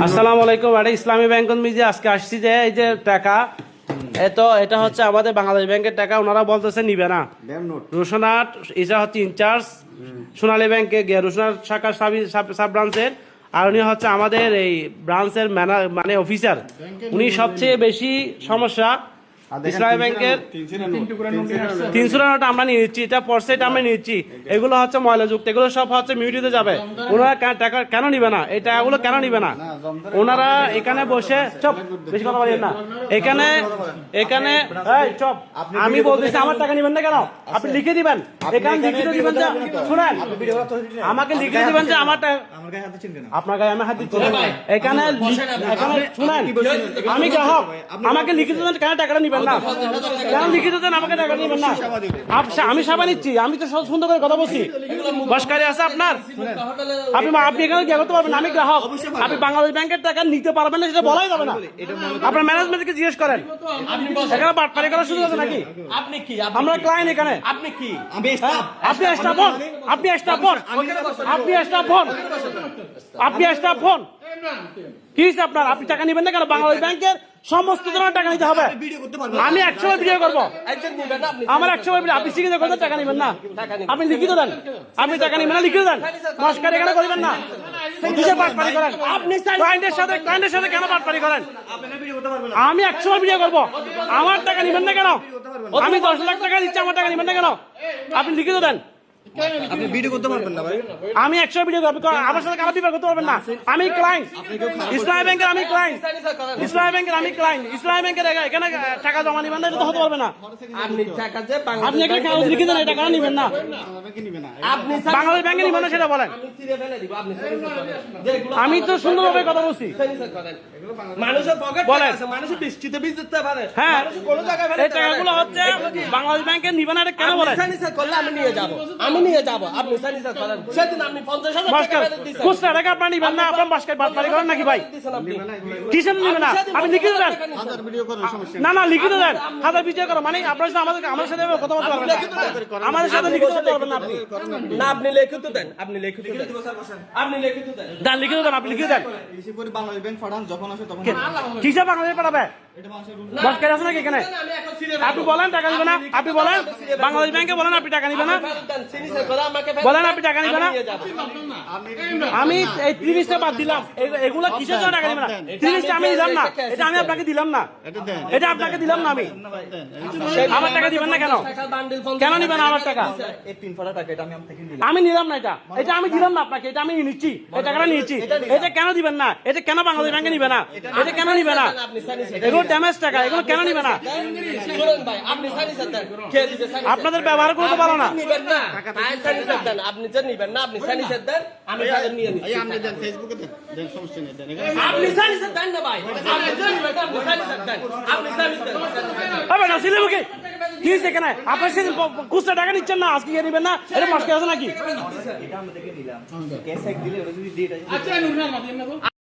আসসালামু আলাইকুম এটা ইসলামী ব্যাংক মিজে আজকে আসছি যে এই যে টাকা এতো এটা হচ্ছে আমাদের বাংলাদেশ ব্যাংকের টাকা ওনারা বলতেছে নিবে না। রোশনাট এটা হচ্ছে ইনচার্জ সোনালী ব্যাংকে গিয়ে রোশনাট শাখার সাবি- ব্রাঞ্চের আর উনি হচ্ছে আমাদের এই ব্রাঞ্চের মানে অফিসার উনি সবচেয়ে বেশি সমস্যা ইসলামী ব্যাংকের তিনশো টাকা আমরা নিয়ে নিচ্ছি এটা পরসেট আমরা নিচ্ছি। এগুলো হচ্ছে ময়লাযুক্ত এগুলো সব হচ্ছে মিউটিতে যাবে। ওনারা টাকা কেন নিবে না? এই টাকাগুলো কেন নিবে না? ওনারা এখানে বসে চপ বেশি কথা বলেন না। এখানে এখানে চপ। আমি বলতেছি আমার টাকা নিবেন না কেন? আপনি লিখে দিবেন। এখানে লিখিত দিবেন যে শুনেন। আমাকে লিখে দিবেন যে আমার টাকা আপনার গায়ে আমি হাত দিচ্ছি। এখানে এখানে শুনেন। আমি গ্রাহক। আমাকে লিখিত দেন কেন টাকাটা নিবেন না। কেন লিখিত দেন আমাকে টাকা নিবেন না। আমি সাবা নিচ্ছি আমি তো সব সুন্দর করে কথা বলছি। বসকারি আছে আপনার? আপনি আপনি এখানে কি করতে পারবেন আমি গ্রাহক। আপনি বাংলাদেশ ব্যাংকের টাকা নিতে পারবেন না সেটা বলাই যাবে না। আপনার ম্যানেজমেন্টকে জিজ্ঞেস করেন। এখানে বাটপারি করার সুযোগ আছে নাকি? আপনি কি? আমরা ক্লায়েন্ট এখানে। আপনি কি? হ্যাঁ? আপনি স্টাফ হন? আপনি স্টাফ হন? আপনি স্টাফ হন? আপনি স্টাফ হন? কি আপনার? আপনি টাকা নেবেন না কেন? বাংলাদেশ ব্যাংকের সমস্ত ধরনের টাকা নিতে হবে। আমি একশো ভিডিও করব। আমার একশো আপনি শিখিত করতে টাকা নেবেন না। আপনি লিখিত দেন। আপনি টাকা নেবেন না লিখিত দেন। নমস্কার এখানে করবেন না? কিসের পাটপাড়ি করেন? আপনি ক্লায়েন্টের সাথে ক্লায়েন্টের সাথে কেন পাটপাড়ি করেন? আমি একশো ভিডিও করব। আমার টাকা নিবেন না কেন? আমি দশ লাখ টাকা দিচ্ছি আমার টাকা নেবেন না কেন? আপনি লিখিত দেন। আপনি ভিডিও করতে পারবেন না ভাই। আমি একশো ভিডিও করব। আমার সাথে কারা করতে পারবেন না। আমি ক্লায়েন্ট ইসলামী ব্যাংকের আমি ক্লায়েন্ট ইসলামী ব্যাংকের আমি ক্লায়েন্ট ইসলামী ব্যাংকের এখানে টাকা জমা নিবেন না এটা তো হতে পারবে না। আপনি কাগজ লিখে দেন এটা নিবেন না? বাংলাদেশ ব্যাংকে নিবেন না সেটা বলেন। আমি তো সুন্দরভাবে কথা বলছি। মানুষের বলেন। আছে বৃষ্টিতে ভিজতে পারে। হ্যাঁ। কোনো জায়গায় এই টাকাগুলো হচ্ছে বাংলাদেশ ব্যাংকের নিবেন না এটা কেন বলেন? করলে আমি নিয়ে যাব। আমি নিয়ে যাব। আপনি সেদিন হাজার টাকা দিয়েছেন। খুচরা টাকা আপনার নিবেন না করেন নাকি ভাই? আপনি। কিসের নিবেন না সেদিন আপনি লিখিত দেন। টাকা নিয়েছেন। হাজার ভিডিও করার সমস্যা না না লিখিত দেন। হাজার বিচার করো। মানে আপনার সাথে আমাদের আমার সাথে কথা বলতে পারবেন না। আমাদের সাথে লিখিত করতে পারবেন না আপনি না আপনি লিখিত দেন। আপনি লিখিত দেন। আপনি লিখিত দেন। দেন লিখিত দেন আপনি লিখিত দেন। বেশি করে বাংলাদেশ ব্যাংক ফাটান যখন আসে তখন কিসে বাংলাদেশ পাঠাবে বাসকার আছে নাকি এখানে? আপনি বলেন টাকা না। আপনি বলেন বাংলাদেশ ব্যাংকে বলেন আপনি টাকা নিবে না। বলেন আপনি টাকা নিবে না? আমি এই তিরিশটা বাদ দিলাম। এগুলা কিসের জন্য টাকা নিবে না তিরিশটা আমি দিলাম না। এটা আমি আপনাকে দিলাম না। এটা আপনাকে দিলাম না আমি। আমার টাকা দিবেন না কেন? কেন নিবেন আমার টাকা? আমি আপনাকে দিলাম আমি নিলাম না এটা। এটা আমি দিলাম না আপনাকে। এটা আমি নিচ্ছি। এই টাকাটা নিচ্ছি এটা কেন দিবেন না? এটা কেন বাংলাদেশ ব্যাংকে নিবে না? এটা কেন নিবে না? এগুলো ড্যামেজ টাকা। এগুলো কেন নিবে না? আপনাদের ব্যবহার করতে পারো না। দেন আপনি যে নিবেন না আপনি signature দেন আমি তাদের নিয়ে নিচ্ছি। আপনি দেন ফেসবুকে দেন দেন সমস্যা নেই দেন আপনি signature দেন না ভাই আপনি যে নিবেন আপনি signature দেন আপনি signature দেন হবে না সিলে কি? হয়েছে আপনার সেদিন খুচরা টাকা নিচ্ছেন না আজকে নিবেন না? এটা মাস্কে আছে নাকি?